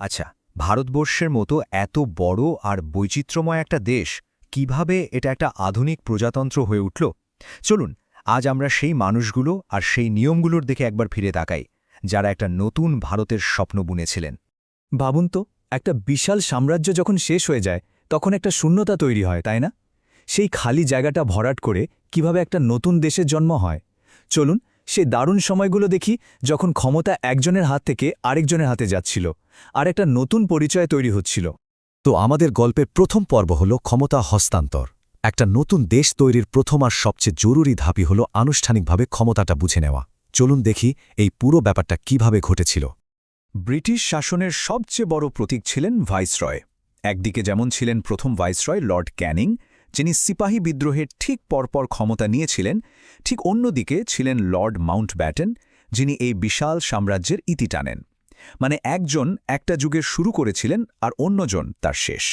আচ্ছা ভারতবর্ষের মতো এত বড় আর বৈচিত্র্যময় একটা দেশ কীভাবে এটা একটা আধুনিক প্রজাতন্ত্র হয়ে উঠল? চলুন, আজ আমরা সেই মানুষগুলো আর সেই নিয়মগুলোর দিকে একবার ফিরে তাকাই, যারা একটা নতুন ভারতের স্বপ্ন বুনেছিলেন। ভাবুন তো, একটা বিশাল সাম্রাজ্য যখন শেষ হয়ে যায়, তখন একটা শূন্যতা তৈরি হয়, তাই না? সেই খালি জায়গাটা ভরাট করে কীভাবে একটা নতুন দেশের জন্ম হয়? চলুন সে দারুণ সময়গুলো দেখি যখন ক্ষমতা একজনের হাত থেকে আরেকজনের হাতে যাচ্ছিল আর একটা নতুন পরিচয় তৈরি হচ্ছিল। তো আমাদের গল্পের প্রথম পর্ব হল ক্ষমতা হস্তান্তর। একটা নতুন দেশ তৈরির প্রথম আর সবচেয়ে জরুরি ধাপই হল আনুষ্ঠানিকভাবে ক্ষমতাটা বুঝে নেওয়া। চলুন দেখি এই পুরো ব্যাপারটা কীভাবে ঘটেছিল। ব্রিটিশ শাসনের সবচেয়ে বড় প্রতীক ছিলেন ভাইসরয়। একদিকে যেমন ছিলেন প্রথম ভাইসরয় লর্ড ক্যানিং যিনি সিপাহী বিদ্রোহের ঠিক পরপর ক্ষমতা নিয়েছিলেন, ঠিক অন্যদিকে ছিলেন লর্ড মাউন্ট ব্যাটেন যিনি এই বিশাল সাম্রাজ্যের ইতি টানেন। মানে একজন একটা যুগের শুরু করেছিলেন আর অন্যজন তার শেষ।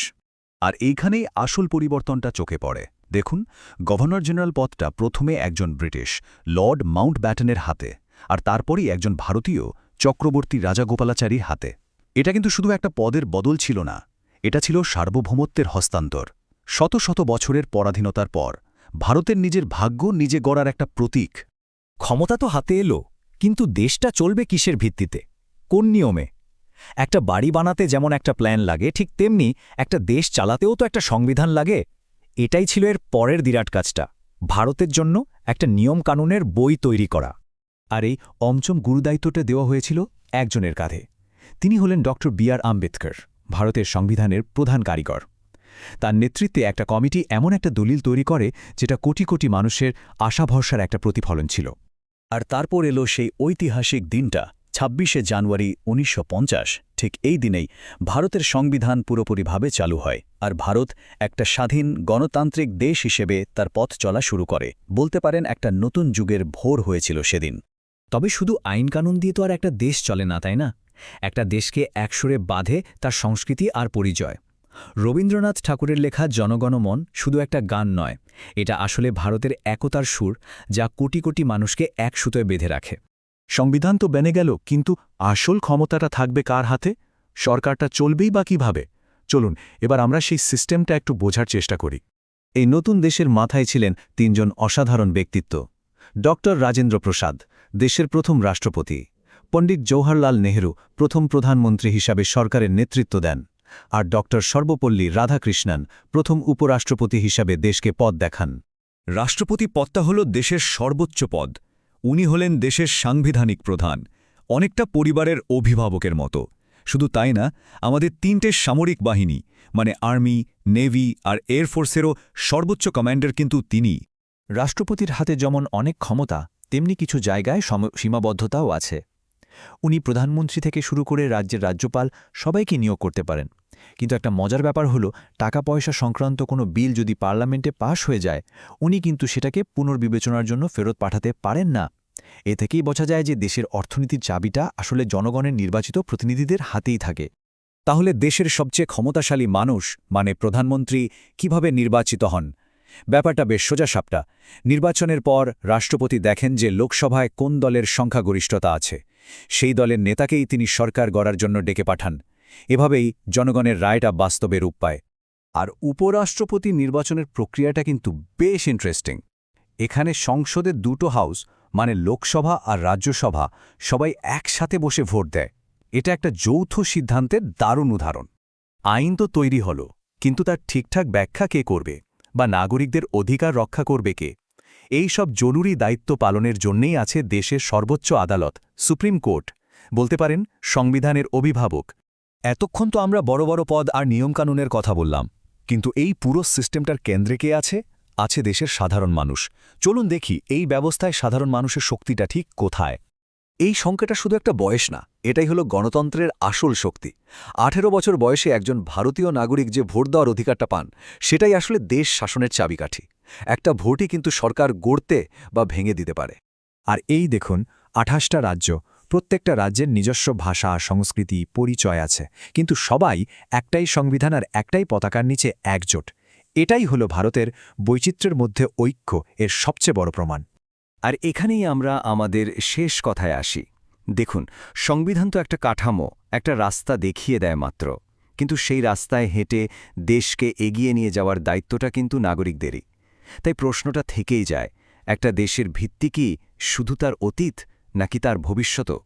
আর এইখানেই আসল পরিবর্তনটা চোখে পড়ে। দেখুন, গভর্নর জেনারেল পদটা প্রথমে একজন ব্রিটিশ, লর্ড মাউন্ট ব্যাটেনের হাতে, আর তারপরই একজন ভারতীয়, চক্রবর্তী রাজাগোপালাচারীর হাতে। এটা কিন্তু শুধু একটা পদের বদল ছিল না, এটা ছিল সার্বভৌমত্বের হস্তান্তর। শত শত বছরের পরাধীনতার পর, ভারতের নিজের ভাগ্য নিজে গড়ার একটা প্রতীক। ক্ষমতা তো হাতে এলো, কিন্তু দেশটা চলবে কিসের ভিত্তিতে? কোন নিয়মে? একটা বাড়ি বানাতে যেমন একটা প্ল্যান লাগে, ঠিক তেমনি একটা দেশ চালাতেও তো একটা সংবিধান লাগে। এটাই ছিল এর পরের বিরাট কাজটা, ভারতের জন্য একটা নিয়মকানুনের বই তৈরি করা। আর এই অমচম গুরুদায়িত্বটা দেওয়া হয়েছিল একজনের কাঁধে। তিনি হলেন ড বি আর আম্বেদকর, ভারতের সংবিধানের প্রধান কারিগর। তার নেতৃত্বে একটা কমিটি এমন একটা দলিল তৈরি করে যেটা কোটি কোটি মানুষের আশা ভরসার একটা প্রতিফলন ছিল। আর তারপর এলো সেই ঐতিহাসিক দিনটা, ছাব্বিশে জানুয়ারি উনিশশো পঞ্চাশ। ঠিক এই দিনেই ভারতের সংবিধান পুরোপুরিভাবে চালু হয় আর ভারত একটা স্বাধীন গণতান্ত্রিক দেশ হিসেবে তার পথ চলা শুরু করে। বলতে পারেন একটা নতুন যুগের ভোর হয়েছিল সেদিন। তবে শুধু আইনকানুন দিয়ে তো আর একটা দেশ চলে না, তাই না? একটা দেশকে একসুরে বাঁধে তার সংস্কৃতি আর পরিচয়। রবীন্দ্রনাথ ঠাকুরের লেখা জনগণমন শুধু একটা গান নয়, এটা আসলে ভারতের একতার সুর যা কোটি কোটি মানুষকে এক সুতোয় বেঁধে রাখে। সংবিধান তো বেনে গেল, কিন্তু আসল ক্ষমতাটা থাকবে কার হাতে? সরকারটা চলবেই বা কীভাবে? চলুন, এবার আমরা সেই সিস্টেমটা একটু বোঝার চেষ্টা করি। এই নতুন দেশের মাথায় ছিলেন তিনজন অসাধারণ ব্যক্তিত্ব। ড রাজেন্দ্র প্রসাদ, দেশের প্রথম রাষ্ট্রপতি। পণ্ডিত জওহরলাল নেহরু প্রথম প্রধানমন্ত্রী হিসাবে সরকারের নেতৃত্ব দেন। আর ড সর্বপল্লী রাধাকৃষ্ণন প্রথম উপরাষ্ট্রপতি হিসাবে দেশকে পদ দেখান। রাষ্ট্রপতি পদটা হল দেশের সর্বোচ্চ পদ। উনি হলেন দেশের সাংবিধানিক প্রধান অনেকটা পরিবারের অভিভাবকের মতো। শুধু তাই না আমাদের তিনটে সামরিক বাহিনী মানে আর্মি নেভি আর এয়ারফোর্সেরও সর্বোচ্চ কমান্ডার কিন্তু তিনি রাষ্ট্রপতির হাতে যেমন অনেক ক্ষমতা তেমনি কিছু জায়গায় সীমাবদ্ধতাও আছে। উনি প্রধানমন্ত্রী থেকে শুরু করে রাজ্যের রাজ্যপাল সবাইকে নিয়োগ করতে পারেন। কিন্তু একটা মজার ব্যাপার হলো টাকা পয়সা সংক্রান্ত কোনো বিল যদি পার্লামেন্টে পাশ হয়ে যায়, উনি কিন্তু সেটাকে পুনর্বিবেচনার জন্য ফেরত পাঠাতে পারেন না। এ থেকেই বোঝা যায় যে দেশের অর্থনীতির চাবিটা আসলে জনগণের নির্বাচিত প্রতিনিধিদের হাতেই থাকে। তাহলে দেশের সবচেয়ে ক্ষমতাশালী মানুষ মানে প্রধানমন্ত্রী, কীভাবে নির্বাচিত হন? ব্যাপারটা বেশ সোজাসাপটা। নির্বাচনের পর রাষ্ট্রপতি দেখেন যে লোকসভায় কোন দলের সংখ্যাগরিষ্ঠতা আছে। সেই দলের নেতাকেই তিনি সরকার গড়ার জন্য ডেকে পাঠান। এভাবেই জনগণের রায়টা বাস্তবে রূপ পায়। আর উপরাষ্ট্রপতি নির্বাচনের প্রক্রিয়াটা কিন্তু বেশ ইন্টারেস্টিং এখানে সংসদের দুটো হাউস মানে লোকসভা আর রাজ্যসভা, সবাই একসাথে বসে ভোট দেয়। এটা একটা যৌথ সিদ্ধান্তের দারুণ উদাহরণ। আইন তো তৈরি হল, কিন্তু তার ঠিকঠাক ব্যাখ্যা কে করবে? বা নাগরিকদের অধিকার রক্ষা করবে কে? এই সব জরুরি দায়িত্ব পালনের জন্যেই আছে দেশের সর্বোচ্চ আদালত, সুপ্রিম কোর্ট। বলতে পারেন, সংবিধানের অভিভাবক। এতক্ষণ তো আমরা বড় বড় পদ আর নিয়মকানুনের কথা বললাম, কিন্তু এই পুরো সিস্টেমটার কেন্দ্রে কে আছে? আছে দেশের সাধারণ মানুষ। চলুন দেখি এই ব্যবস্থায় সাধারণ মানুষের শক্তিটা ঠিক কোথায়। এই সংখ্যাটা শুধু একটা বয়স না, এটাই হলো গণতন্ত্রের আসল শক্তি। আঠেরো বছর বয়সে একজন ভারতীয় নাগরিক যে ভোট দেওয়ার অধিকারটা পান, সেটাই আসলে দেশ শাসনের চাবিকাঠি। একটা ভোটই কিন্তু সরকার গড়তে বা ভেঙে দিতে পারে। আর এই দেখুন, আঠাশটা রাজ্য প্রত্যেকটা রাজ্যের নিজস্ব ভাষা, সংস্কৃতি, পরিচয় আছে। কিন্তু সবাই একটাই সংবিধান আর একটাই পতাকার নিচে একজোট। এটাই হলো ভারতের বৈচিত্র্যের মধ্যে ঐক্য এর সবচেয়ে বড় প্রমাণ। আর এখানেই আমরা আমাদের শেষ কথায় আসি। দেখুন, সংবিধান তো একটা কাঠামো, একটা রাস্তা দেখিয়ে দেয় মাত্র। কিন্তু সেই রাস্তায় হেঁটে দেশকে এগিয়ে নিয়ে যাওয়ার দায়িত্বটা কিন্তু নাগরিকদেরই। তাই প্রশ্নটা থেকেই যায়, একটা দেশের ভিত্তি কি শুধু তার অতীত নাকি তার ভবিষ্যতও